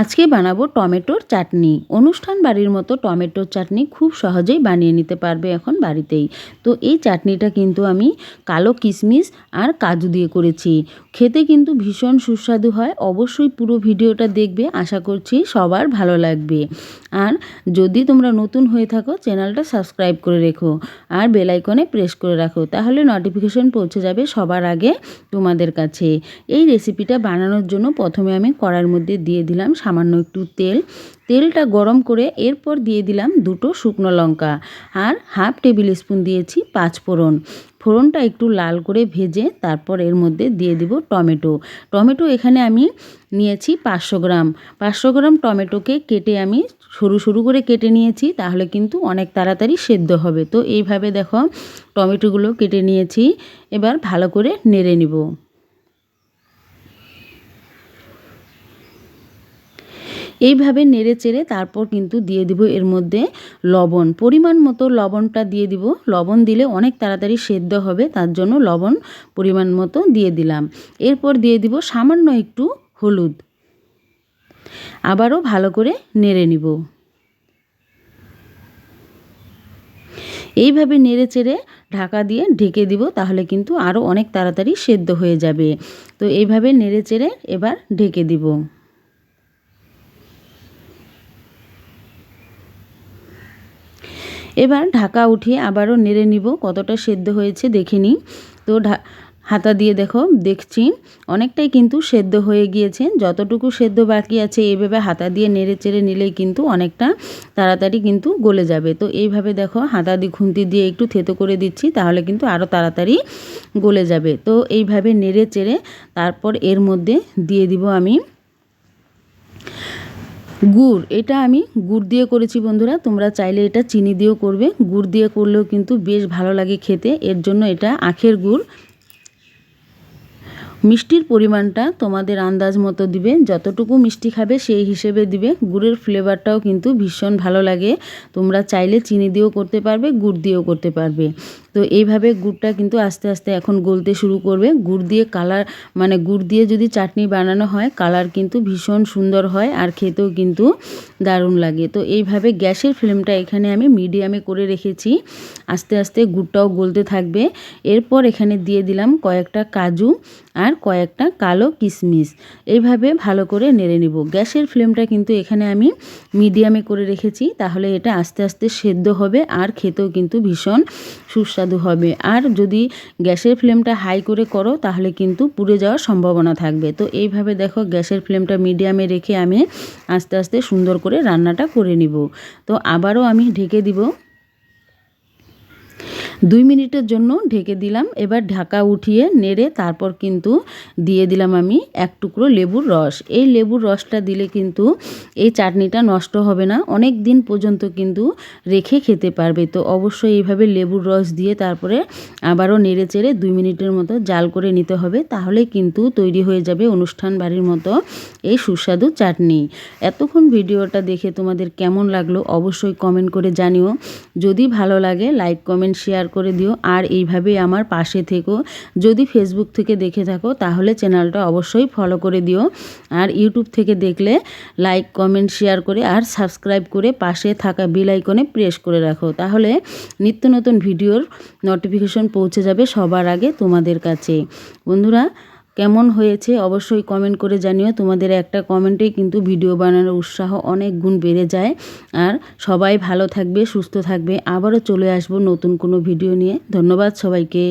আজকে বানাবো টমেটোর চাটনি। অনুষ্ঠান বাড়ির মতো টমেটোর চাটনি খুব সহজেই বানিয়ে নিতে পারবে এখন বাড়িতেই। তো এই চাটনিটা কিন্তু আমি কালো কিশমিশ আর কাজু দিয়ে করেছি। খেতে কিন্তু ভীষণ সুস্বাদু হয়। অবশ্যই পুরো ভিডিওটা দেখবে। আশা করছি সবার ভালো লাগবে। আর যদি তোমরা নতুন হয়ে থাকো, চ্যানেলটা সাবস্ক্রাইব করে রেখো আর বেলাইকনে প্রেস করে রাখো। তাহলে নোটিফিকেশন পৌঁছে যাবে সবার আগে তোমাদের কাছে। এই রেসিপিটা বানানোর জন্য প্রথমে আমি কড়ার মধ্যে দিয়ে দিলাম সামান্য একটু তেল। তেলটা গরম করে এরপর দিয়ে দিলাম দুটো শুকনো লঙ্কা আর হাফ টেবিল স্পুন দিয়েছি পাঁচ ফোড়ন। ফোড়নটা একটু লাল করে ভেজে তারপর এর মধ্যে দিয়ে দিব টমেটো। টমেটো এখানে আমি নিয়েছি পাঁচশো গ্রাম। পাঁচশো গ্রাম টমেটোকে কেটে আমি সরু সরু করে কেটে নিয়েছি, তাহলে কিন্তু অনেক তাড়াতাড়ি সেদ্ধ হবে। তো এইভাবে দেখো টমেটোগুলো কেটে নিয়েছি। এবার ভালো করে নেড়ে নিব। এইভাবে নেড়ে চেড়ে তারপর কিন্তু দিয়ে দিব এর মধ্যে লবণ। পরিমাণ মতো লবণটা দিয়ে দিব। লবণ দিলে অনেক তাড়াতাড়ি সেদ্ধ হবে, তার জন্য লবণ পরিমাণ মতো দিয়ে দিলাম। এরপর দিয়ে দিব সামান্য একটু হলুদ। আবারও ভালো করে নেড়ে নিব। এইভাবে নেড়ে চেড়ে ঢাকা দিয়ে ঢেকে দিব, তাহলে কিন্তু আরও অনেক তাড়াতাড়ি সেদ্ধ হয়ে যাবে। তো এইভাবে নেড়ে চেড়ে এবার ঢেকে দিব। এবার ঢাকা উঠিয়ে আবারও নেড়ে নিব, কতটা সেদ্ধ হয়েছে দেখে নিই। তো হাতা দিয়ে দেখো, দেখছি। অনেকটাই কিন্তু সেদ্ধ হয়ে গিয়েছে। যতটুকু সেদ্ধ বাকি আছে এইভাবে হাতা দিয়ে নেড়ে চেড়ে নিলেই কিন্তু অনেকটা তাড়াতাড়ি কিন্তু গলে যাবে। তো এইভাবে দেখো, হাতা দিয়ে খুন্তি দিয়ে একটু থেতো করে দিচ্ছি, তাহলে কিন্তু আরও তাড়াতাড়ি গলে যাবে। তো এইভাবে নেড়ে চেড়ে তারপর এর মধ্যে দিয়ে দিব আমি গুড়, এটা আমি গুড় দিয়ে করেছি বন্ধুরা। তোমরা চাইলে এটা চিনি দিয়েও করবে। গুড় দিয়ে করলেও কিন্তু বেশ ভালো লাগে খেতে। এর জন্য এটা আখের গুড়। মিষ্টির পরিমাণটা তোমাদের আন্দাজ মতো দিবে, যতটুকু মিষ্টি খাবে সেই হিসেবে দিবে। গুড়ের ফ্লেভারটাও কিন্তু ভীষণ ভালো লাগে। তোমরা চাইলে চিনি দিয়েও করতে পারবে, গুড় দিয়েও করতে পারবে। তো এইভাবে গুড়টা কিন্তু আস্তে আস্তে এখন গলতে শুরু করবে। গুড় দিয়ে কালার মানে গুড় দিয়ে যদি চাটনি বানানো হয় কালার কিন্তু ভীষণ সুন্দর হয় আর খেতেও কিন্তু দারুণ লাগে। তো এইভাবে গ্যাসের ফ্লেমটা এখানে আমি মিডিয়ামে করে রেখেছি। আস্তে আস্তে গুড়টাও গলতে থাকবে। এরপর এখানে দিয়ে দিলাম কয়েকটা কাজু আর কয়েকটা কালো কিশমিশ এইভাবে ভালো করে নেড়ে নিব। গ্যাসের ফ্লেমটা কিন্তু এখানে আমি মিডিয়ামে করে রেখেছি। তাহলে এটা আস্তে আস্তে সেদ্ধ হবে আর খেতেও কিন্তু ভীষণ সুস্বাদু হবে। আর যদি গ্যাসের ফ্লেমটা হাই করে করো, তাহলে কিন্তু পুড়ে যাওয়ার সম্ভাবনা থাকবে। তো এইভাবে দেখো গ্যাসের ফ্লেমটা মিডিয়ামে রেখে আমি আস্তে আস্তে সুন্দর করে রান্নাটা করে নিব। তো আবারও আমি ঢেকে দিব। দুই মিনিটের জন্য ঢেকে দিলাম। এবার ঢাকা উঠিয়ে নেড়ে তারপর কিন্তু দিয়ে দিলাম আমি এক টুকরো লেবুর রস। এই লেবুর রসটা দিলে কিন্তু এই চাটনিটা নষ্ট হবে না। অনেক দিন পর্যন্ত কিন্তু রেখে খেতে পারবে। তো অবশ্যই এইভাবে লেবুর রস দিয়ে তারপরে আবারও নেড়ে চেড়ে দুই মিনিটের মতো জাল করে নিতে হবে। তাহলে কিন্তু তৈরি হয়ে যাবে অনুষ্ঠান বাড়ির মতো এই সুস্বাদু চাটনি। এতক্ষণ ভিডিওটা দেখে তোমাদের কেমন লাগল অবশ্যই কমেন্ট করে জানিও। যদি ভালো লাগে, লাইক, কমেন্ট, শেয়ার করে দিও আর এইভাবেই আমার পাশে থেকো। যদি ফেসবুক থেকে দেখে থাকো, তাহলে চ্যানেলটা অবশ্যই ফলো করে দিও। আর ইউটিউব থেকে দেখলে লাইক কমেন্ট শেয়ার করে আর সাবস্ক্রাইব করে পাশে থাকা বেল আইকনে প্রেস করে রাখো। তাহলে নিত্য নতুন ভিডিওর নোটিফিকেশন পৌঁছে যাবে সবার আগে তোমাদের কাছে। বন্ধুরা কেমন হয়েছে অবশ্যই কমেন্ট করে জানিও। তোমাদের একটা কমেন্টেই কিন্তু ভিডিও বানানোর উৎসাহ অনেক গুণ বেড়ে যায়। আর সবাই ভালো থাকবে, সুস্থ থাকবে। আবারও চলে আসব নতুন কোনো ভিডিও নিয়ে। ধন্যবাদ সবাইকে।